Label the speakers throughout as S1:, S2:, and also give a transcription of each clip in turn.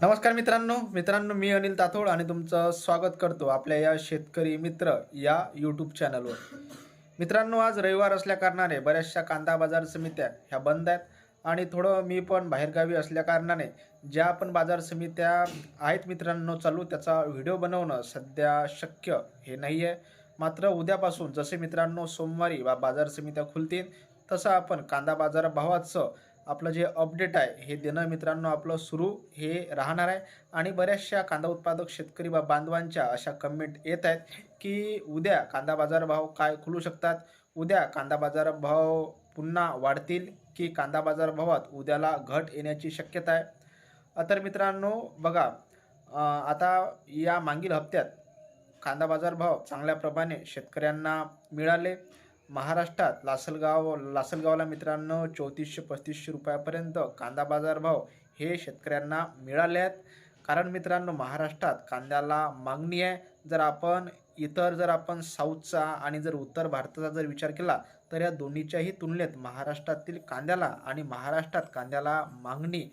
S1: नमस्कार मित्रांनो मित्रांनो मी अनिल ताथोड आणि तुमचं स्वागत करतो आपल्या या शेतकरी मित्र या यूट्यूब चॅनलवर मित्रांनो आज रविवार असल्याकारणाने बऱ्याचशा कांदा बाजार समित्या ह्या बंद आहेत आणि थोडं मी पण बाहेरगावी असल्याकारणाने ज्या पण बाजार समित्या आहेत मित्रांनो चालू त्याचा व्हिडिओ बनवणं सध्या शक्य हे नाही आहे मात्र उद्यापासून जसे मित्रांनो सोमवारी बा बाजार समित्या खुलतील तसं आपण कांदा बाजार भावाचं आपलं जे अपडेट आहे हे देणं मित्रांनो आपलं सुरू हे राहणार आहे. आणि बऱ्याचशा कांदा उत्पादक शेतकरी बा बांधवांच्या अशा कमेंट येत आहेत की उद्या कांदा बाजारभाव काय खुलू शकतात? उद्या कांदा बाजारभाव पुन्हा वाढतील की कांदा बाजार भावात उद्याला घट येण्याची शक्यता आहे? तर मित्रांनो बघा आता या मागील हप्त्यात कांदा बाजार भाव चांगल्या प्रमाणे शेतकऱ्यांना मिळाले. महाराष्ट्रात लासलगाव लासलगावला मित्रांनो चौतीसशे पस्तीसशे रुपयापर्यंत कांदा बाजारभाव हे शेतकऱ्यांना मिळाले आहेत. कारण मित्रांनो महाराष्ट्रात कांद्याला मागणी आहे. जर आपण इतर जर आपण साऊथचा आणि जर उत्तर भारताचा जर विचार केला तर या दोन्हीच्याही तुलनेत महाराष्ट्रातील कांद्याला आणि महाराष्ट्रात कांद्याला मागणी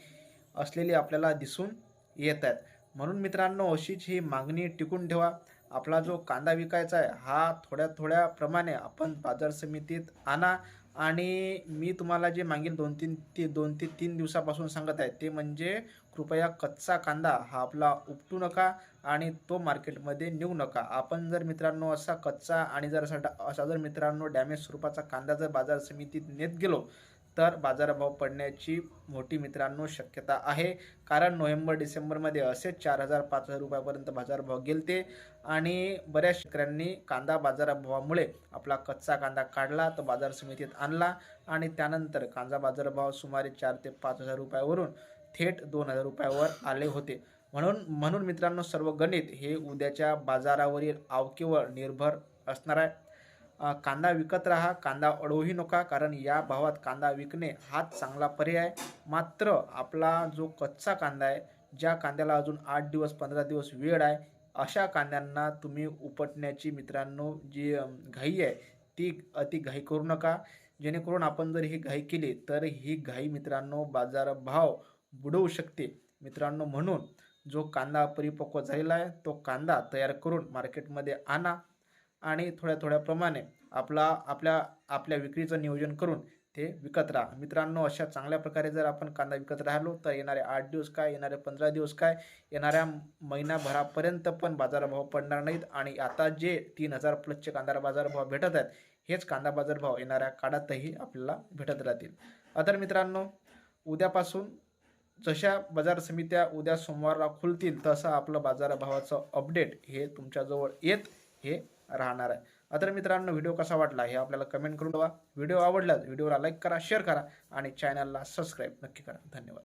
S1: असलेली आपल्याला दिसून येत आहेत. म्हणून मित्रांनो अशीच ही मागणी टिकून ठेवा. आपला जो कांदा विकायचा आहे हा थोड्या थोड्या प्रमाणे आपण बाजार समितीत आणा. आणि मी तुम्हाला जे मागील दोन तीन ते दोन ते तीन दिवसापासून सांगत आहे ते म्हणजे कृपया कच्चा कांदा हा आपला उपटू नका आणि तो मार्केटमध्ये नेऊ नका. आपण जर मित्रांनो असा कच्चा आणि जर असा असा जर मित्रांनो डॅमेज स्वरूपाचा कांदा जर बाजार समितीत नेत गेलो तर बाजारभाव पडण्याची मोठी मित्रांनो शक्यता आहे. कारण नोव्हेंबर डिसेंबरमध्ये असे चार हजार पाच हजार रुपयापर्यंत बाजारभाव गेलते आणि बऱ्याच शेतकऱ्यांनी कांदा बाजारभावामुळे आपला कच्चा कांदा काढला तो बाजार समितीत आणला आणि त्यानंतर कांदा बाजारभाव सुमारे चार ते पाच हजार रुपयावरून थेट दोन हजार रुपयावर आले होते. म्हणून म्हणून मित्रांनो सर्व गणित हे उद्याच्या बाजारावरील आवकेवर निर्भर असणार आहे. कांदा विकत राहा कांदा अडवूही नका कारण या भावात कांदा विकणे हाच चांगला पर्याय आहे. मात्र आपला जो कच्चा कांदा आहे ज्या कांद्याला अजून आठ दिवस पंधरा दिवस वेळ आहे अशा कांद्यांना तुम्ही उपटण्याची मित्रांनो जी घाई आहे ती अति घाई करू नका. जेणेकरून आपण जर ही घाई केली तर ही घाई मित्रांनो बाजारभाव बुडवू शकते. मित्रांनो म्हणून जो कांदा परिपक्व झालेला आहे तो कांदा तयार करून मार्केटमध्ये आणा. आणि थोड्या थोड्या प्रमाणे आपला आपल्या आपल्या विक्रीचं नियोजन करून ते विकत राहा. मित्रांनो अशा चांगल्या प्रकारे जर आपण कांदा विकत राहिलो तर येणारे आठ दिवस काय येणारे पंधरा दिवस काय येणाऱ्या महिनाभरापर्यंत पण बाजारभाव पडणार नाहीत. आणि आता जे तीन हजार प्लसचे कांदा बाजारभाव भेटत आहेत हेच कांदा बाजारभाव येणाऱ्या काळातही आपल्याला भेटत राहतील. तर मित्रांनो उद्यापासून जशा बाजार समित्या उद्या सोमवारला खुलतील तसं आपलं बाजारभावाचं अपडेट हे तुमच्याजवळ येत हे राहणार आहे. तर मित्रांनो व्हिडिओ कसा वाटला हे आपल्याला कमेंट करून ठेवा. व्हिडिओ आवडला व्हिडिओला लाईक करा शेअर करा आणि चॅनलला सबस्क्राईब नक्की करा. धन्यवाद.